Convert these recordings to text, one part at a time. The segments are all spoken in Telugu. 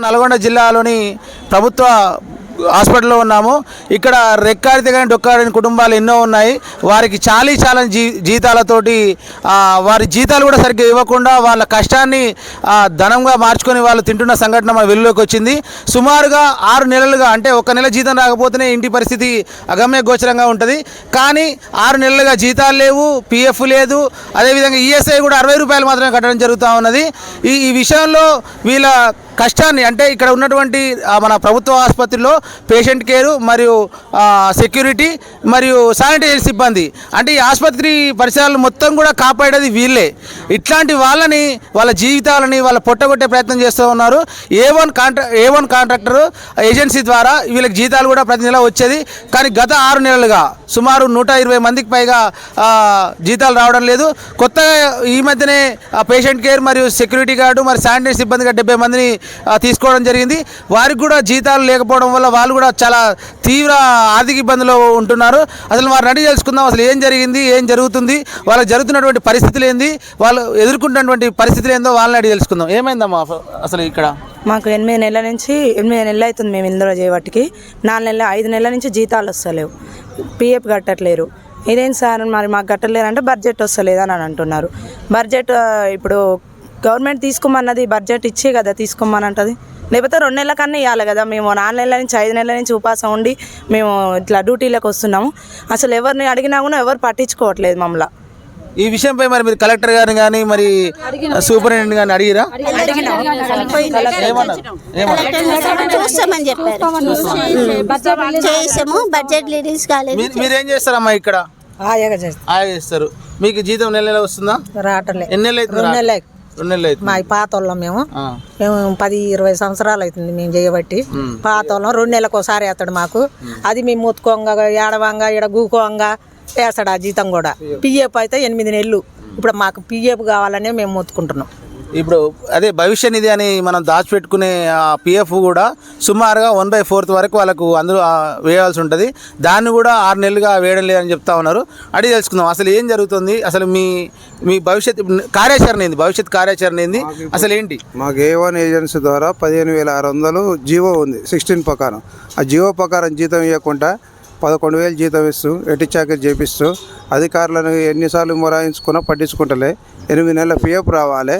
నల్గొండ జిల్లాలోని ప్రభుత్వ హాస్పిటల్లో ఉన్నాము. ఇక్కడ రెక్కాడితే కానీ డొక్కాడని కుటుంబాలు ఎన్నో ఉన్నాయి. వారికి చాలీ చాలని జీ జీతాలతోటి వారి జీతాలు కూడా సరిగ్గా ఇవ్వకుండా వాళ్ళ కష్టాన్ని ధనంగా మార్చుకొని వాళ్ళు తింటున్న సంఘటన మన వెలుగులోకి వచ్చింది. సుమారుగా ఆరు నెలలుగా అంటే ఒక నెల జీతం రాకపోతేనే ఇంటి పరిస్థితి అగమ్య గోచరంగా ఉంటుంది. కానీ ఆరు నెలలుగా జీతాలు లేవు పిఎఫ్ లేదు. అదేవిధంగా ఈఎస్ఐ కూడా అరవై రూపాయలు మాత్రమే కట్టడం జరుగుతూ ఉన్నది. ఈ ఈ విషయంలో వీళ్ళ కష్టాన్ని అంటే ఇక్కడ ఉన్నటువంటి మన ప్రభుత్వ ఆసుపత్రిలో పేషెంట్ కేరు మరియు సెక్యూరిటీ మరియు శానిటైజర్ సిబ్బంది. అంటే ఈ ఆసుపత్రి పరిసరాలు మొత్తం కూడా కాపాడేది వీళ్ళే. ఇట్లాంటి వాళ్ళని వాళ్ళ జీవితాలని వాళ్ళ పొట్టగొట్టే ప్రయత్నం చేస్తూ ఉన్నారు. A one contra A one contractor agency ద్వారా వీళ్ళకి జీతాలు కూడా ప్రతి నెల వచ్చేది. కానీ గత ఆరు నెలలుగా సుమారు నూట ఇరవై మందికి పైగా జీతాలు రావడం లేదు. కొత్తగా ఈ మధ్యనే పేషెంట్ కేర్ మరియు సెక్యూరిటీ గార్డు మరి శానిటైజర్ సిబ్బందిగా డెబ్బై మందిని తీసుకోవడం జరిగింది. వారికి కూడా జీతాలు లేకపోవడం వల్ల వాళ్ళు కూడా చాలా తీవ్ర ఆర్థిక ఇబ్బందులు ఉంటున్నారు. అసలు వారిని అడిగి తెలుసుకుందాం అసలు ఏం జరిగింది ఏం జరుగుతుంది వాళ్ళకి జరుగుతున్నటువంటి పరిస్థితులు ఏంది వాళ్ళు ఎదుర్కొంటున్నటువంటి పరిస్థితులు ఏందో వాళ్ళని అడిగి తెలుసుకుందాం. ఏమైందమ్మా అసలు ఇక్కడ? మాకు ఎనిమిది నెలల నుంచి ఎనిమిది నెలలు అవుతుంది మేము ఇందులో చేయబట్టికి నాలుగు నెలల ఐదు నెలల నుంచి జీతాలు వస్తలేవు. పిఎఫ్ కట్టట్లేరు. ఇదేం సార్ మరి మాకు కట్టలేరు బడ్జెట్ వస్తలేదు అని అంటున్నారు. బడ్జెట్ ఇప్పుడు గవర్నమెంట్ తీసుకోమన్నది బడ్జెట్ ఇచ్చే కదా తీసుకోమని అంటది లేకపోతే రెండు నెలల కన్నా ఇవ్వాలి కదా మేము నాలుగు నెలల నుంచి ఐదు నెలల నుంచి ఉపాసం ఉండి మేము ఇట్లా డ్యూటీలకు వస్తున్నాము. అసలు ఎవరిని అడిగినా కూడా ఎవరు పట్టించుకోవట్లేదు మమ్మల్ని. ఈ విషయంపై మరి మీరు కలెక్టర్ గారిని కానీ మరి సూపరింటెండెంట్ గారిని అడిగిరా? చూస్తామని చెప్పారు. చేసాము. బడ్జెట్ రిలీజ్ కాలేదు. మీరు చేస్తారమ్మా ఇక్కడ? చేస్తారు. మీకు జీతం నెల నెల వస్తుందా? రావట్లే ఎన్ని నెలలు మా పాత వాళ్ళం మేము. మేము పది ఇరవై సంవత్సరాలు అవుతుంది మేము చేయబట్టి. పాత వాళ్ళం రెండు నెలలకు ఒకసారి వేస్తాడు మాకు. అది మేము ముత్తుకోంగా ఏడవంగా ఈడ గూకోంగా వేస్తాడు ఆ జీతం కూడా. పిఎఫ్ అయితే ఎనిమిది నెలలు. ఇప్పుడు మాకు పిఎఫ్ కావాలనే మేము మొత్తుకుంటున్నాం ఇప్పుడు అదే భవిష్య నిధి అని మనం దాచిపెట్టుకునే ఆ పిఎఫ్ కూడా సుమారుగా వన్ బై ఫోర్త్ వరకు వాళ్ళకు అందరూ వేయాల్సి ఉంటుంది. దాన్ని కూడా ఆరు నెలలుగా వేయడం లేదని చెప్తా ఉన్నారు. అడిగి తెలుసుకుందాం. అసలు ఏం జరుగుతుంది? అసలు మీ మీ భవిష్యత్ కార్యాచరణ ఏంది? భవిష్యత్ కార్యాచరణ ఏంది? అసలు ఏంటి? మాకు ఏ వన్ ఏజెన్సీ ద్వారా పదిహేను వేల ఆరు వందలు జీవో ఉంది సిక్స్టీన్ ప్రకారం. ఆ జీవో ప్రకారం జీతం ఇవ్వకుండా పదకొండు వేలు జీతం ఇస్తూ ఎట్టి చాకరీ చేపిస్తూ అధికారులను ఎన్నిసార్లు మొరాయించుకున్నా పట్టించుకుంటలే. ఎనిమిది నెలల పిఎఫ్ రావాలి.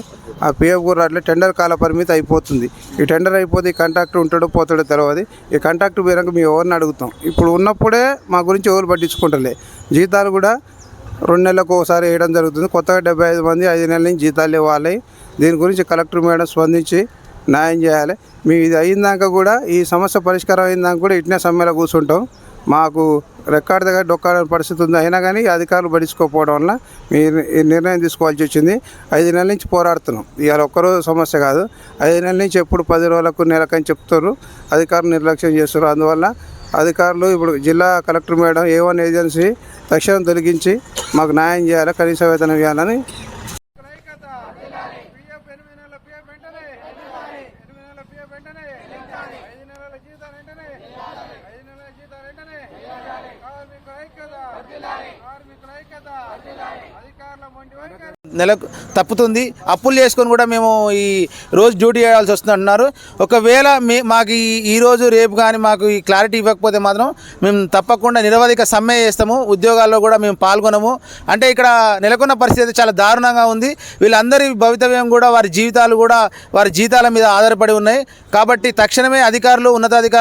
ఆ పిఎఫ్ కూడా రావట్లే. టెండర్ కాల పరిమితి అయిపోతుంది. ఈ టెండర్ అయిపోతే ఈ కాంట్రాక్టర్ ఉంటాడో పోతాడో తెలియదు ఈ కాంట్రాక్టర్ పేరంక మేము ఎవరిని అడుగుతాం. ఇప్పుడు ఉన్నప్పుడే మా గురించి ఎవరు పట్టించుకుంటలే. జీతాలు కూడా రెండు నెలలకు ఒకసారి వేయడం జరుగుతుంది. కొత్తగా డెబ్బై ఐదు మంది ఐదు నెలల నుంచి జీతాలు ఇవ్వాలి. దీని గురించి కలెక్టర్ మేడం స్పందించి న్యాయం చేయాలి. మీ ఇది అయినాక కూడా ఈ సమస్య పరిష్కారం అయినాక కూడా ఇట్నే సమ్మెలో కూర్చుంటాం. మాకు రెక్కాడ దగ్గర డొక్కాడని పరిస్థితి ఉంది. అయినా కానీ ఈ అధికారులు పట్టించుకోకపోవడం వల్ల మీ ఈ నిర్ణయం తీసుకోవాల్సి వచ్చింది. ఐదు నెలల నుంచి పోరాడుతున్నాం. ఇవాళ ఒక్కరోజు సమస్య కాదు. ఐదు నెలల నుంచి ఎప్పుడు పది రోజులకు నెలకని చెప్తారు అధికారులు నిర్లక్ష్యం చేస్తారు అందువల్ల అధికారులు ఇప్పుడు జిల్లా collector madam A one agency తక్షణం తొలగించి మాకు న్యాయం చేయాలి? కనీస వేతనం ఇవ్వాలని నెలకు తప్పుతుంది. అప్పులు చేసుకొని కూడా మేము ఈ రోజు డ్యూటీ చేయాల్సి వస్తుంది అంటున్నారు. ఒకవేళ మే మాకు ఈ ఈ రోజు రేపు కానీ మాకు ఈ క్లారిటీ ఇవ్వకపోతే మాత్రం మేము తప్పకుండా నిరవధిక సమ్మె చేస్తాము. ఉద్యోగాల్లో కూడా మేము పాల్గొనము. అంటే ఇక్కడ నెలకొన్న పరిస్థితి చాలా దారుణంగా ఉంది. వీళ్ళందరి భవితవ్యం కూడా వారి జీవితాలు కూడా వారి జీతాల మీద ఆధారపడి ఉన్నాయి. కాబట్టి తక్షణమే అధికారులు ఉన్నతాధికారులు